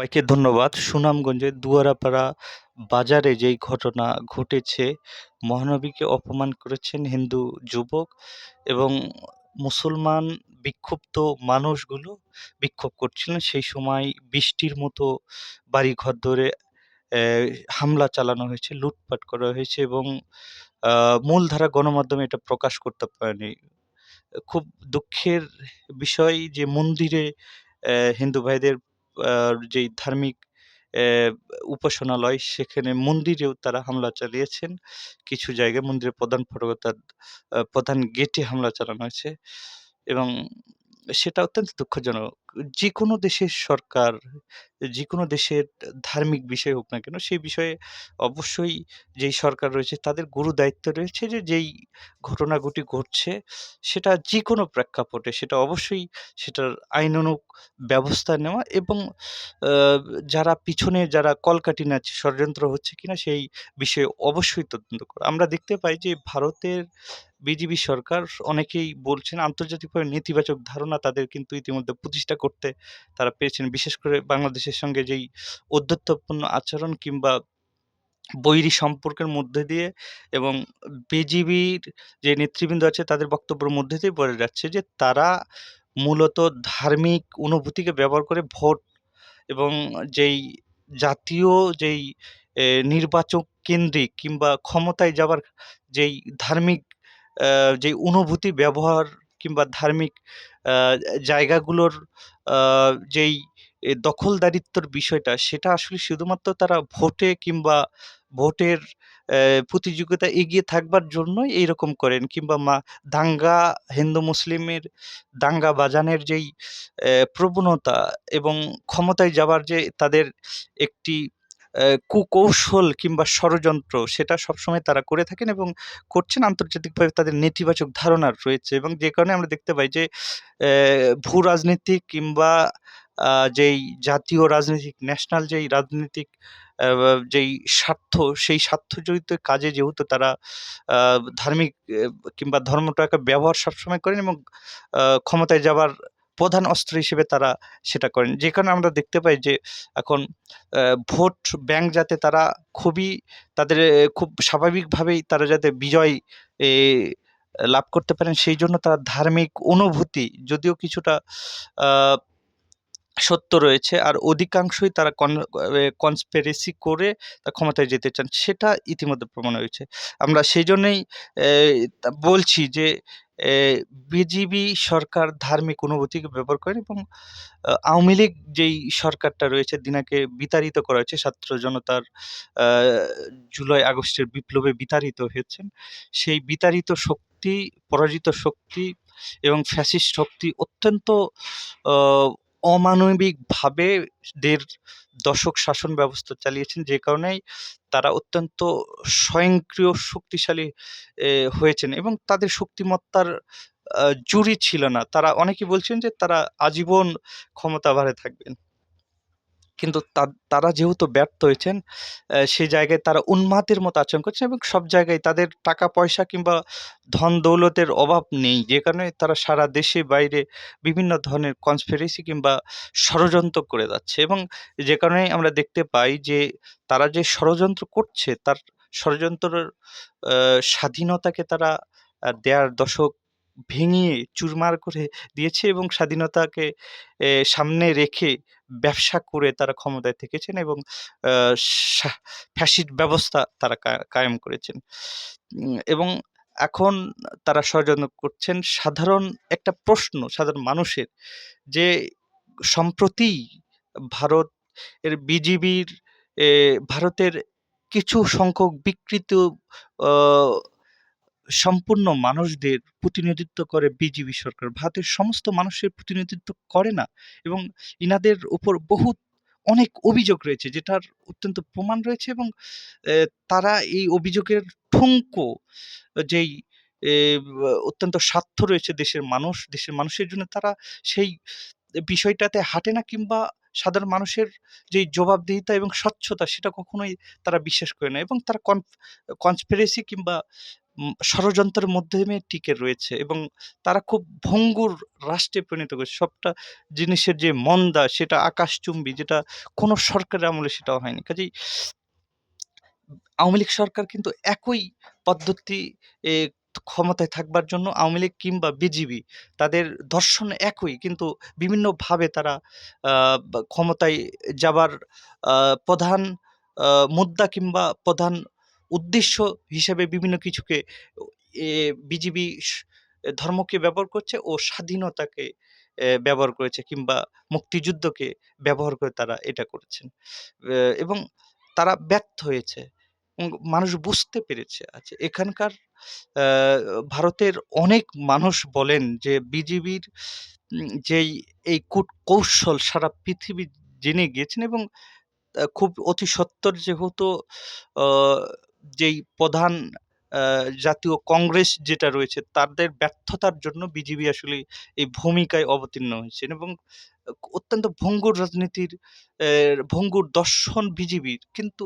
সবাইকে ধন্যবাদ। সুনামগঞ্জের দুয়ারাপাড়া বাজারে যেই ঘটনা ঘটেছে, মহানবীকে অপমান করেছেন হিন্দু যুবক এবং মুসলমান বিক্ষুব্ধ মানুষগুলো বিক্ষোভ করছিলেন। সেই সময় বৃষ্টির মতো বাড়িঘর ধরে হামলা চালানো হয়েছে, লুটপাট করা হয়েছে এবং মূলধারা গণমাধ্যমে এটা প্রকাশ করতে পারেনি। খুব দুঃখের বিষয় যে মন্দিরে হিন্দু ভাইদের যেই ধার্মিক উপাসনালয়, সেখানে মন্দিরেও তারা হামলা চালিয়েছেন। কিছু জায়গায় মন্দিরের প্রধান ফটক তার প্রধান গেটে হামলা চালানো হয়েছে এবং সেটা অত্যন্ত দুঃখজনক। যেকোনো দেশের সরকার, যে কোনো দেশের ধার্মিক বিষয় হোক না কেন, সেই বিষয়ে অবশ্যই যেই সরকার রয়েছে তাদের গুরু দায়িত্ব রয়েছে যে যেই ঘটনাগুটি ঘটছে সেটা যে কোনো প্রেক্ষাপটে সেটা অবশ্যই সেটার আইনানুগ ব্যবস্থা নেওয়া এবং যারা পিছনে যারা কলকাটি নাড়ছে, ষড়যন্ত্র হচ্ছে কিনা সেই বিষয়ে অবশ্যই তদন্ত করা। আমরা দেখতে পাই যে ভারতের বিজেপি সরকার অনেকেই বলছেন আন্তর্জাতিকভাবে নেতিবাচক ধারণা তাদের কিন্তু ইতিমধ্যে প্রতিষ্ঠা করতে তারা পেরেছেন। বিশেষ করে বাংলাদেশের সঙ্গে যেই ঔদ্ধত্যপূর্ণ আচরণ কিংবা বৈরী সম্পর্কের মধ্যে দিয়ে এবং বিজিবির যে নেতৃবৃন্দ আছে তাদের বক্তব্যের মধ্যে দিয়ে বোঝা যাচ্ছে যে তারা মূলত ধার্মিক অনুভূতিকে ব্যবহার করে ভোট এবং যেই জাতীয় যেই নির্বাচক কেন্দ্রিক কিংবা ক্ষমতায় যাবার যেই ধার্মিক যেই অনুভূতি ব্যবহার কিংবা ধার্মিক জায়গাগুলোর যেই দখলদারিত্বর বিষয়টা, সেটা আসলে শুধুমাত্র তারা ভোটে কিংবা ভোটের প্রতিযোগিতা এগিয়ে থাকবার জন্যই এইরকম করেন, কিংবা মা, দাঙ্গা, হিন্দু মুসলিমের দাঙ্গা বাজানের যেই প্রবণতা এবং ক্ষমতায় যাবার যে তাদের একটি কুকৌশল কিংবা ষড়যন্ত্র সেটা সবসময় তারা করে থাকেন এবং করছেন আন্তর্জাতিকভাবে তাদের নেতিবাচক ধারণা রয়েছে এবং যে কারণে আমরা দেখতে পাই যে অ্যা ভূ-রাজনীতিক কিংবা যেই জাতীয় রাজনৈতিক, ন্যাশনাল যেই রাজনীতিক যেই স্বার্থ সেই স্বার্থজড়িত কাজে যেহেতু তারা ধার্মিক কিংবা ধর্মটাকে ব্যবহার সবসময় করেন এবং ক্ষমতায় যাবার প্রধান অস্ত্র হিসেবে তারা সেটা করেন। যে কারণে আমরা দেখতে পাই যে এখন ভোট ব্যাংক যাতে তারা খুবই তাদের খুব স্বাভাবিকভাবেই তারা যাতে বিজয় লাভ করতে পারেন, সেই জন্য তারা ধার্মিক অনুভূতি যদিও কিছুটা সত্য রয়েছে আর অধিকাংশই তারা কনস্পিরেসি করে তা ক্ষমতায় যেতে চান। সেটা ইতিমধ্যে প্রমাণ হয়েছে। আমরা সেইজন্যই এ, তা বলছি যে বিজিবি সরকার ধার্মিক অনুভূতিকে ব্যবহার করেন এবং আওয়ামী লীগ যেই সরকারটা রয়েছে দিনাকে বিতাড়িত করা হয়েছে ছাত্র জনতার জুলাই আগস্টের বিপ্লবে বিতাড়িত হয়েছেন। সেই বিতাড়িত শক্তি, পরাজিত শক্তি এবং ফ্যাসিস্ট শক্তি অত্যন্ত অমানবিকভাবে দেড় দশক শাসন ব্যবস্থা চালিয়েছেন। যে কারণেই তারা অত্যন্ত স্বয়ংক্রিয় শক্তিশালী হয়েছেন এবং তাদের শক্তিমত্তার জুড়ি ছিল না। তারা অনেকে বলছেন যে তারা আজীবন ক্ষমতাভারে থাকবেন। কিন্তু তারা যেহেতু ব্যর্থ হয়েছেন, সেই জায়গায় তারা উন্মাদের মতো আচরণ করছেন এবং সব জায়গায় তাদের টাকা-পয়সা কিংবা ধন-দৌলতের অভাব নেই। যে কারণে তারা সারা দেশে বাইরে বিভিন্ন ধরনের কনস্পিরেসি কিংবা ষড়যন্ত্র করে যাচ্ছে এবং যে কারণেই আমরা দেখতে পাই যে তারা যে ষড়যন্ত্র করছে তার ষড়যন্ত্রের স্বাধীনতাকে তারা দেড় দশক ভেঙে চুরমার করে দিয়েছে এবং স্বাধীনতাকে সামনে রেখে ব্যবসা করে তারা ক্ষমতায় থেকেছেন এবং ফ্যাসিস্ট ব্যবস্থা তারা কায়েম করেছেন। এবং এখন তারা ষড়যন্ত্র করছেন। সাধারণ একটা প্রশ্ন সাধারণ মানুষের যে, সম্প্রতি ভারত এর বিজিবির ভারতের কিছু সংখ্যক বিকৃত সম্পূর্ণ মানুষদের প্রতিনিধিত্ব করে বিজিবি সরকার। ভারতের সমস্ত মানুষের প্রতিনিধিত্ব করে না এবং ইনাদের উপর বহুত অনেক অভিযোগ রয়েছে যেটার অত্যন্ত প্রমাণ রয়েছে এবং তারা এই অভিযোগের ঠুনকো যেই অত্যন্ত স্বার্থ রয়েছে দেশের মানুষ, দেশের মানুষের জন্য তারা সেই বিষয়টাতে হাঁটে না কিংবা সাধারণ মানুষের যেই জবাবদিহিতা এবং স্বচ্ছতা সেটা কখনোই তারা বিশ্বাস করে না এবং তারা কন কনস্পিরেসি কিংবা ষড়যন্ত্রের মাধ্যমে টিকে রয়েছে এবং তারা খুব ভঙ্গুর রাষ্ট্রে পরিণত করেছে। সবটা জিনিসের যে মন্দা সেটা আকাশচুম্বী যেটা কোনো সরকারের আমলে সেটাও হয়নি। কাজেই আওয়ামী লীগ সরকার কিন্তু একই পদ্ধতি ক্ষমতায় থাকবার জন্য আওয়ামী লীগ কিংবা বিজিবি তাদের দর্শন একই, কিন্তু বিভিন্নভাবে তারা ক্ষমতায় যাবার প্রধান মুদ্রা কিংবা প্রধান উদ্দেশ্য হিসেবে বিভিন্ন কিছুকে বিজিবি ধর্মকে ব্যবহার করছে ও স্বাধীনতাকে ব্যবহার করেছে কিংবা মুক্তিযুদ্ধকে ব্যবহার করে তারা এটা করেছেন। এবং তারা ব্যর্থ হয়েছে। মানুষ বুঝতে পেরেছে। আচ্ছা এখানকার ভারতের অনেক মানুষ বলেন যে, বিজিবির যেই এই কূটকৌশল সারা পৃথিবী জেনে গিয়েছেন এবং খুব অতি সত্বর যেহেতু যেই প্রধান জাতীয় কংগ্রেস যেটা রয়েছে, তাদের ব্যর্থতার জন্য বিজিবি আসলে এই ভূমিকায় অবতীর্ণ হয়েছেন এবং অত্যন্ত ভঙ্গুর রাজনীতির ভঙ্গুর দর্শন বিজিবির। কিন্তু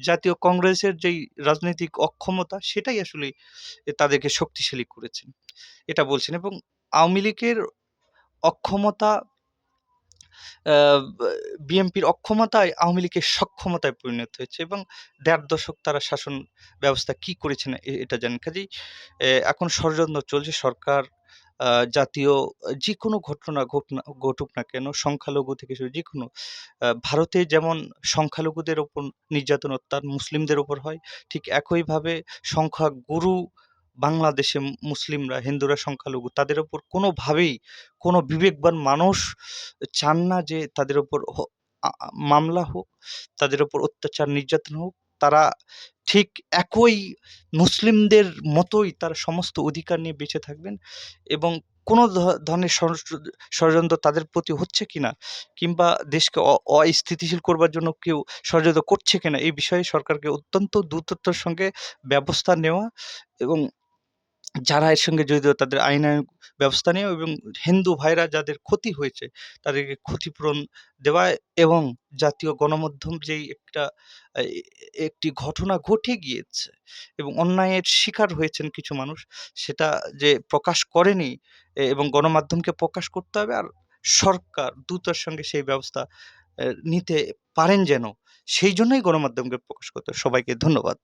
জাতীয় কংগ্রেসের যেই রাজনৈতিক অক্ষমতা, সেটাই আসলে তাদেরকে শক্তিশালী করেছেন। এটা বলছেন এবং আওয়ামী লীগের অক্ষমতা বিএনপির অক্ষমতায় আওয়ামী লীগের সক্ষমতায় পরিণত হয়েছে এবং দেড় দশক তারা শাসন ব্যবস্থা কি করেছেন এ এটা জানেন। কাজেই এখন ষড়যন্ত্র চলছে সরকার জাতীয় যে কোনো ঘটনা ঘটুক না কেন সংখ্যালঘু থেকে শুরু যে কোনো ভারতে যেমন সংখ্যালঘুদের ওপর নির্যাতন অত্যাচার মুসলিমদের ওপর হয়, ঠিক একইভাবে সংখ্যাগুরু বাংলাদেশে মুসলিমরা, হিন্দুরা সংখ্যালঘু তাদের ওপর কোনোভাবেই কোনো বিবেকবান মানুষ চান না যে তাদের ওপর মামলা হোক, তাদের ওপর অত্যাচার নির্যাতন হোক। তারা ঠিক একই মুসলিমদের মতোই তারা সমস্ত অধিকার নিয়ে বেঁচে থাকবেন এবং কোনো ধরনের ষড়যন্ত্র তাদের প্রতি হচ্ছে কিনা কিংবা দেশকে অস্থিতিশীল করবার জন্য কেউ ষড়যন্ত্র করছে কিনা এই বিষয়ে সরকারকে অত্যন্ত দ্রুততার সঙ্গে ব্যবস্থা নেওয়া এবং যারা এর সঙ্গে জড়িত তাদের আইনানুগ ব্যবস্থা নেওয়া এবং হিন্দু ভাইরা যাদের ক্ষতি হয়েছে তাদেরকে ক্ষতিপূরণ দেওয়া এবং জাতীয় গণমাধ্যম যেই একটা একটি ঘটনা ঘটে গিয়েছে এবং অন্যায়ের শিকার হয়েছেন কিছু মানুষ, সেটা যে প্রকাশ করেনি এবং গণমাধ্যমকে প্রকাশ করতে হবে আর সরকার দ্রুতর সঙ্গে সেই ব্যবস্থা নিতে পারেন যেন, সেই জন্যই গণমাধ্যমকে প্রকাশ করতে। সবাইকে ধন্যবাদ।